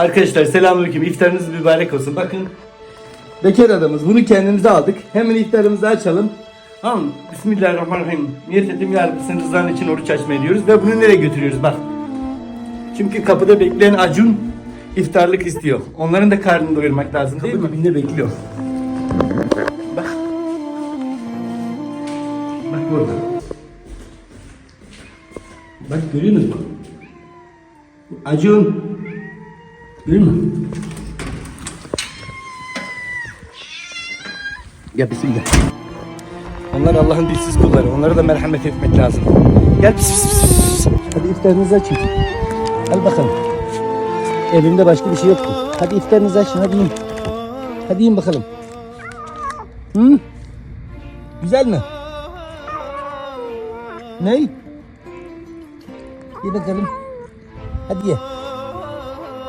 Arkadaşlar selamünaleyküm. İftarınız mübarek olsun. Bakın bekar adamız. Bunu kendimize aldık. Hemen iftarımızı açalım. Tamam? Bismillahirrahmanirrahim. Niyet ettim ya Rabbi senin rızan için oruç açmaya diyoruz ve bunu nereye götürüyoruz bak. Çünkü kapıda bekleyen Acun iftarlık istiyor. Onların da karnını doyurmak lazım değil mi? Kapı bekliyor. Bak. Bak burada. Bak görüyor musun? Acun. Görüyor musun? Ya bismillah. Onlar Allah'ın dilsiz kulları. Onlara da merhamet etmek lazım. Gel pis pis pis, pis. Hadi iftarınızı açın. Al bakalım. Evimde başka bir şey yoktu. Hadi iftarınızı açın hadi yiyin. Hadi yiyin bakalım. Hı? Güzel mi? Ney? Ye bakalım. Hadi ye.